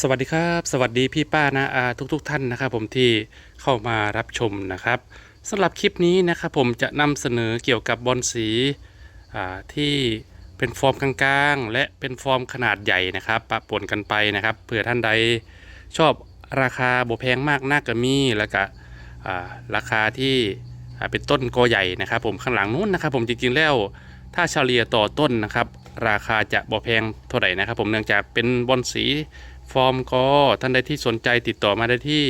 สวัสดีครับ สวัสดีพี่ป้านะอาทุกๆทท่านนะครับ ผมที่เข้ามารับชมนะครับสำหรับคลิปนี้นะครับผมจะนำเสนอเกี่ยวกับบอลสีที่เป็นฟอร์มกลางๆ และเป็นฟอร์มขนาดใหญ่นะครับปะปนกันไปนะครับเผื่อท่านใดชอบราคาบ่แพงมากน่ากระมีแล้วก็ราคาที่เป็นต้นกอใหญ่นะครับ ผมข้างหลังนู้นนะครับ ผมจริงๆแล้วถ้าเฉลี่ยต่อต้นนะครับ ราคาจะบ่แพงเท่าไหร่นะครับ ผมเนื่องจากเป็นบอลสี ฟอร์มก็ท่านใดที่สนใจติดต่อมาได้ที่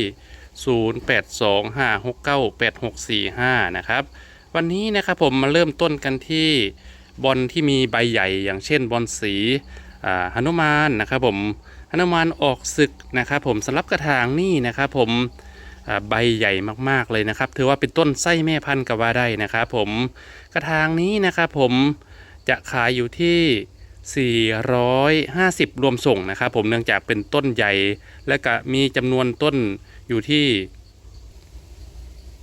0825698645 นะครับ วันนี้นะครับผมมาเริ่มต้นกันที่บอลที่มีใบใหญ่อย่างเช่นบอลสีอ่าหนุมานนะครับผมหนุมานออกศึกนะครับผมสำหรับกระถางนี่นะครับผมใบใหญ่มากๆเลยนะครับ ถือว่าเป็นต้นไส้แม่พันธุ์ก็ว่าได้นะครับผมกระถางนี้นะครับผมจะขายอยู่ที่ 450 รวมส่งนะครับผมเนื่องจากเป็นต้นใหญ่ และก็มีจำนวนต้นอยู่ที่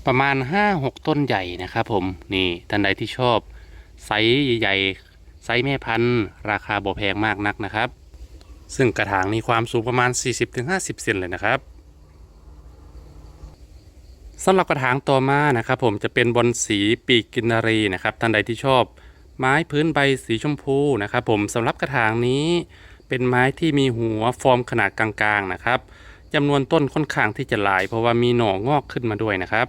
ประมาณ 5-6 ต้นใหญ่นะครับผมนี่ท่านใดที่ชอบไซส์ใหญ่ไซส์แม่พันธุ์ราคาบ่แพงมากนักนะครับ ซึ่งกระถางนี้ความสูงประมาณ 40-50 เซนเลยนะครับสำหรับกระถางต่อมานะครับผมจะเป็นบอลสีปีกกินนารีนะครับท่านใดที่ชอบ ไม้พื้นใบสีชมพูนะครับผมสำหรับกระถางนี้ เป็นไม้ที่มีหัวฟอร์มขนาดกลางๆนะครับจำนวนต้นค่อนข้างที่จะหลาย เพราะว่ามีหน่องอกขึ้นมาด้วยนะครับ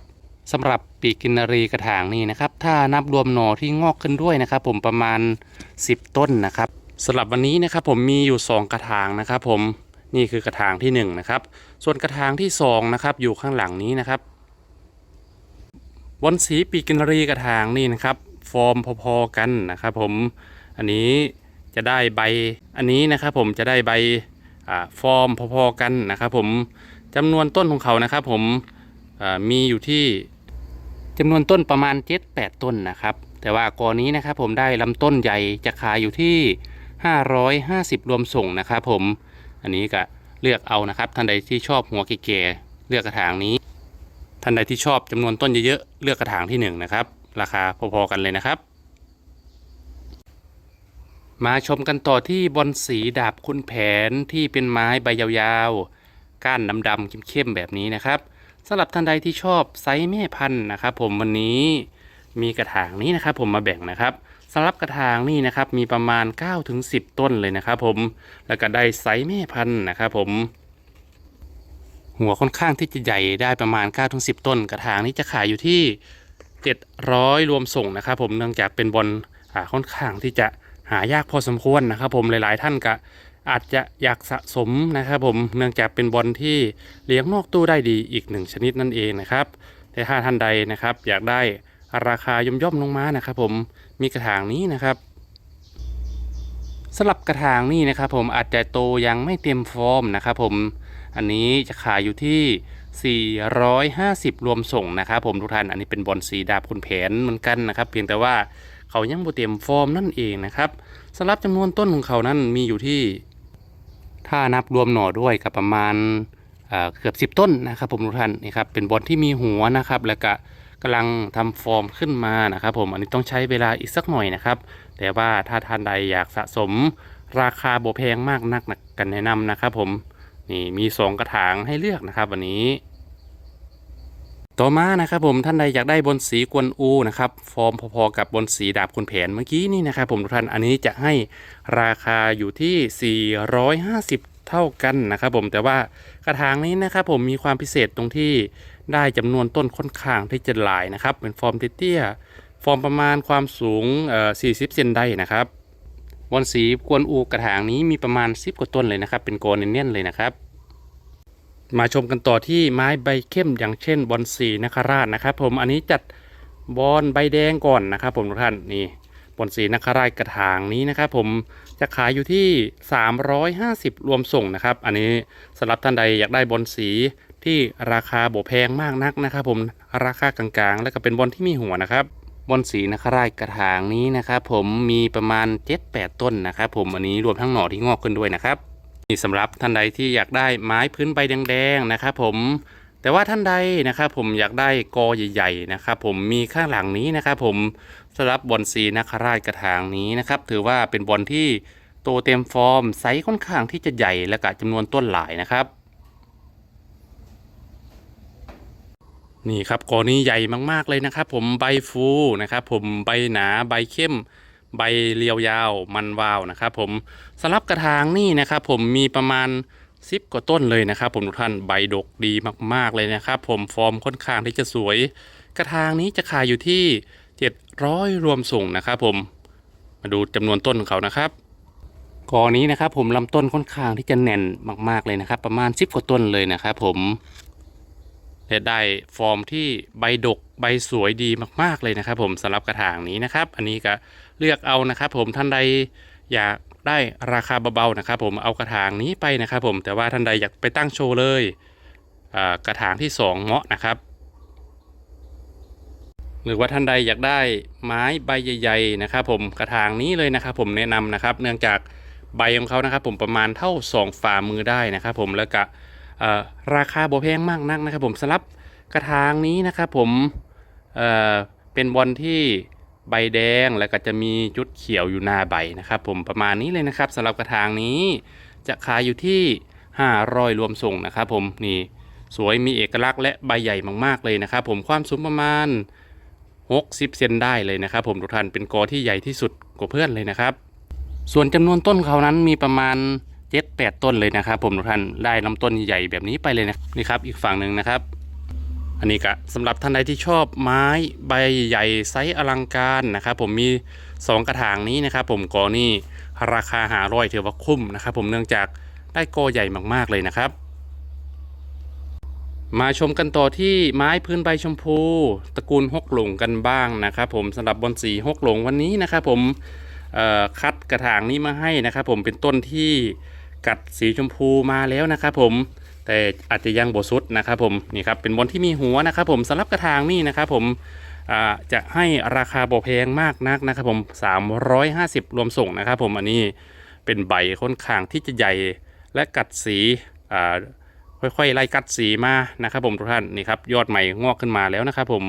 สำหรับปีกกินารีกระถางนี้นะครับ ถ้านับรวมหน่อที่งอกขึ้นด้วยนะครับ ผมประมาณ 10 ต้นนะครับสำหรับวันนี้นะครับผมมีอยู่ 2 กระถางนะครับ ผมนี่คือกระถางที่1นะครับส่วนกระถางที่2นะครับอยู่ข้างหลังนี้นะครับบอนสีปีกกินรีกระถางนี่นะครับ ฟอร์มพอๆกันนะครับผมอันนี้จะได้ใบอันนี้นะครับผมจะได้ใบฟอร์มพอๆกันนะครับผมจำนวนต้นของเขานะครับผมมีอยู่ที่จำนวนต้นประมาณ 7-8 ต้นนะครับแต่ว่ากอนี้นะครับผมได้ลำต้นใหญ่จะขายอยู่ที่ 550 รวมส่งนะครับผมอันนี้ก็เลือกเอานะครับท่านใดที่ชอบหัวเก๋ๆเลือกกระถางนี้ ท่านใดที่ชอบจำนวนต้นเยอะๆเลือกกระถางที่1นงนะครับ ราคาพอๆกันเลยนะครับ มาชมกันต่อที่บอนสีดาบคุณแผนที่เป็นไม้ใบยาวๆ ก้านดำๆเข้มๆแบบนี้นะครับสำหรับท่านใดที่ชอบไซส์แม่พันธุ์นะครับผมวันนี้มีกระถางนี้นะครับผมมาแบ่งนะครับสำหรับกระถางนี่นะครับมีประมาณ 9-10 ต้นเลยนะครับผมแล้วก็ได้ไซส์แม่พันธุ์นะครับผมหัวค่อนข้างที่จะใหญ่ได้ประมาณ9-10 ต้น กระถางนี้จะขายอยู่ที่ 700 รวมส่งนะครับผมเนื่องจากเป็นบอลค่อนข้างที่จะหายากพอสมควรนะครับผมหลายๆ ท่านก็อาจจะอยากสะสมนะครับผมเนื่องจากเป็นบอลที่เลี้ยงนอกตู้ได้ดีอีกหนึ่งชนิดนั่นเองนะครับแต่ถ้าท่านใดนะครับอยากได้ราคาย่อมย่อมลงมานะครับผมมีกระถางนี้นะครับสำหรับกระถางนี่นะครับผมอาจจะโตยังไม่เต็มฟอร์มนะครับผมอันนี้จะขายอยู่ที่ 450 รวมส่งนะครับผมทุกท่านอันนี้เป็นบอลสีดาบคุณแผนเหมือนกันนะครับ เพียงแต่ว่าเขายังบ่เต็มฟอร์มนั่นเองนะครับสำหรับจำนวนต้นของเขานั้นมีอยู่ที่ ถ้านับรวมหน่อด้วยกับประมาณเอ่อเกือบ 10 ต้นนะครับผมทุกท่านนี่ครับเป็นบอลที่มีหัวนะครับ แล้วก็กำลังทำฟอร์มขึ้นมานะครับผมอันนี้ต้องใช้เวลาอีกสักหน่อยนะครับ แต่ว่าถ้าท่านใดอยากสะสมราคาโบแพงมากนักกันแนะนำนะครับผม นี่มีสองกระถางให้เลือกนะครับ วันนี้ ต่อมานะครับผมท่านใดอยากได้บนสีกวนอูนะครับ ฟอร์มพอๆกับบนสีดาบคุณแผนเมื่อกี้นี่นะครับผมทุกท่านอันนี้จะให้ราคาอยู่ที่ 450เท่ากันนะครับผมแต่ว่ากระถางนี้นะครับผมมีความพิเศษตรงที่ได้จำนวนต้นค่อนข้างที่จะหลายนะครับ เป็นฟอร์มเตี้ยฟอร์มประมาณความสูง 40 เซนได้นะครับ บอนสีกวนอูกระถางนี้มีประมาณ 10 กว่าต้นเลยนะครับ เป็นโกนเนียนๆเลยนะครับ มาชมกันต่อที่ไม้ใบเข้มอย่างเช่นบอนสีนคราชนะครับ ผมอันนี้จัดบอนใบแดงก่อนนะครับผมทุกท่านนี่บอนสีนคราชกระถางนี้นะครับ ผมจะขายอยู่ที่ 350 รวมส่งนะครับ อันนี้สำหรับท่านใดอยากได้บอนสีที่ราคาโบแพงมากนักนะครับ ผมราคากลางๆ แล้วก็เป็นบอลที่มีหัวนะครับ บอนสีนคราชกระถางนี้นะครับผมมีประมาณ 7-8 ต้นนะครับผมอันนี้รวมทั้งหน่อที่งอกขึ้นด้วยนะครับนี่สำหรับท่านใดที่อยากได้ไม้พื้นใบแดงๆนะครับผมแต่ว่าท่านใดนะครับผมอยากได้กอใหญ่ๆนะครับผมมีข้างหลังนี้นะครับผมสำหรับบอนสีนคราชกระถางนี้นะครับถือว่าเป็นบอลที่โตเต็มฟอร์มไซส์ค่อนข้างที่จะใหญ่และก็จำนวนต้นหลายนะครับ นี่ครับกอนี้ใหญ่มากๆเลยนะครับ ผมใบฟูนะครับผมใบหนาใบเข้ม ใบเรียวยาวมันวาวนะครับผมสลับกระถางนี่นะครับผมมีประมาณ10กว่าต้นเลยนะครับ ผมทุกท่านใบดกดีมากๆเลยนะครับ ผมฟอร์มค่อนข้างที่จะสวย กระถางนี้จะขายอยู่ที่ 700 รวมส่งนะครับ ผมมาดูจำนวนต้นของเขานะครับกอนี้นะครับ ผมลำต้นค่อนข้างที่จะแน่นมาก ๆเลยนะครับ ประมาณ 10 กว่าต้นเลยนะครับ ผม ได้ฟอร์มที่ใบดกใบสวยดีมากๆเลยนะครับ ผมสำหรับกระถางนี้นะครับ อันนี้ก็เลือกเอานะครับ ผมท่านใดอยากได้ราคาเบาๆนะครับ ผมเอากระถางนี้ไปนะครับ ผมแต่ว่าท่านใดอยากไปตั้งโชว์เลยกระถางที่สองเหมาะนะครับ หรือว่าท่านใดอยากได้ไม้ใบใหญ่ๆนะครับ ผมกระถางนี้เลยนะครับ ผมแนะนำนะครับ เนื่องจากใบของเขานะครับ ผมประมาณเท่าสองฝ่ามือได้นะครับ ผมแล้วก็ ราคาบ่แพงมากนักนะครับผมสำหรับกระถางนี้นะครับผมเเป็นบอลที่ใบแดงแล้วก็จะมีจุดเขียวอยู่หน้าใบนะครับ ผมประมาณนี้เลยนะครับสำหรับกระถางนี้จะขายอยู่ที่ 500 รวมส่งนะครับ ผมนี่สวยมีเอกลักษณ์และใบใหญ่มากๆเลยนะครับ ผมความสูงประมาณ 60 เซนได้เลยนะครับ ผมทุกท่านเป็นกอที่ใหญ่ที่สุดกว่าเพื่อนเลยนะครับ ส่วนจำนวนต้นเขานั้นมีประมาณ เจ็ดแปดต้นเลยนะครับ ผมทุกท่านได้ลำต้นใหญ่แบบนี้ไปเลยนะนี่ครับอีกฝั่งหนึ่งนะครับ อันนี้ก็สำหรับท่านใดที่ชอบไม้ใบใหญ่ไซส์อลังการนะครับ ผมมี 2 กระถางนี้นะครับ ผมกอนี่ราคาหาร้อยถือว่าคุ้มนะครับ ผมเนื่องจากได้กอใหญ่มากๆเลยนะครับมาชมกันต่อที่ไม้พื้นใบชมพู ตระกูลฮกหลงกันบ้างนะครับ ผมสำหรับบอนสีฮกหลงวันนี้นะครับ ผมคัดกระถางนี้มาให้นะครับ ผมเป็นต้นที่ กัดสีชมพูมาแล้วนะครับผมแต่อาจจะยังบสุดนะครับผมนี่ครับเป็นบอนที่มีหัวนะครับผมสำหรับกระถางนี่นะครับผมจะให้ราคาบ่แพงมากนักนะครับผม 350 รวมส่งนะครับผมอันนี้เป็นใบค่อนข้างที่จะใหญ่และกัดสีค่อยๆไล่กัดสีมานะครับผมทุกท่านนี่ครับยอดใหม่งอกขึ้นมาแล้วนะครับผม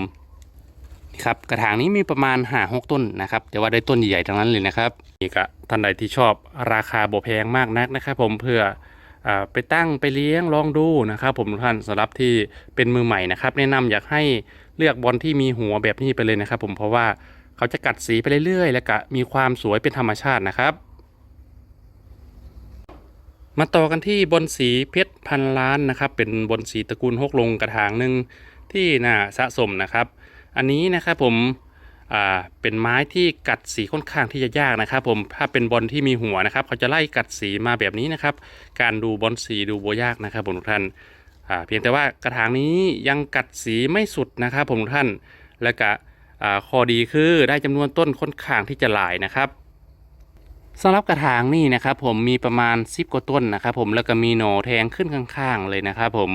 ครับกระถางนี้มีประมาณหาหกต้นนะครับ แต่ว่าได้ต้นใหญ่ๆทั้งนั้นเลยนะครับนี่ก็ท่านใดที่ชอบราคาบ่แพงมากนักนะครับ ผมเพื่อไปตั้งไปเลี้ยงลองดูนะครับ ผมท่านสำหรับที่เป็นมือใหม่นะครับ แนะนำอยากให้เลือกบอลที่มีหัวแบบนี้ไปเลยนะครับ ผมเพราะว่าเขาจะกัดสีไปเรื่อยๆ และก็มีความสวยเป็นธรรมชาตินะครับมาต่อกันที่บนสีเพชรพันล้านนะครับ เป็นบนสีตระกูลฮกลงกระถางหนึ่งที่น่าสะสมนะครับ อันนี้นะครับผมเป็นไม้ที่กัดสีค่อนข้างที่จะยากนะครับ ผมถ้าเป็นบอลที่มีหัวนะครับ เขาจะไล่กัดสีมาแบบนี้นะครับ การดูบอลสีดูโบยากนะครับผมทุกท่านเพียงแต่ว่ากระถางนี้ยังกัดสีไม่สุดนะครับผมทุกท่านและก็ข้อดีคือได้จำนวนต้นค่อนข้างที่จะหลายนะครับสำหรับกระถางนี่นะครับ ผมมีประมาณ 10 กว่าต้นนะครับ ผมแล้วก็มีหน่อแทงขึ้นข้างๆ เลยนะครับ ผม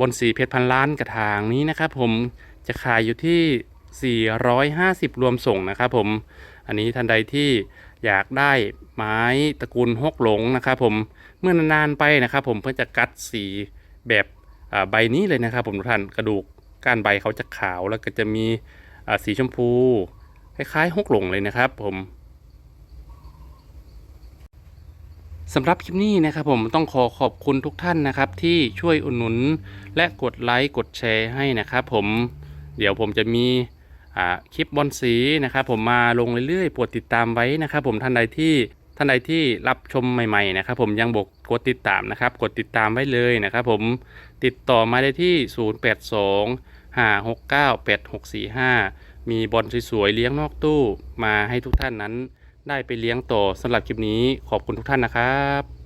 บนสีเพชรพันล้านกระถางนี้นะครับ ผม จะขายอยู่ที่ 450 รวมส่งนะครับผม อันนี้ท่านใดที่อยากได้ไม้ตระกูลฮกหลงนะครับผม เมื่อนานๆไปนะครับผมเพื่อจะกัดสีแบบใบนี้เลยนะครับผมทุกท่านกระดูกก้านใบเขาจะขาวแล้วก็จะมีสีชมพูคล้ายๆฮกหลงเลยนะครับผมสำหรับคลิปนี้นะครับผมต้องขอขอบคุณทุกท่านนะครับที่ช่วยอุดหนุนและกดไลค์กดแชร์ให้นะครับผม เดี๋ยวผมจะมีคลิปบอลสีนะครับผมมาลงเรื่อยๆโปรดติดตามไว้นะครับผมท่านใดที่ท่านใดที่รับชมใหม่ๆนะครับผมยังบกกดติดตามนะครับ กดติดตามไว้เลยนะครับผมติดต่อมาได้ที่ 082 569 8645 มีบอลสวยๆเลี้ยงนอกตู้มาให้ทุกท่านนั้น ได้ไปเลี้ยงต่อสำหรับคลิปนี้ขอบคุณทุกท่านนะครับ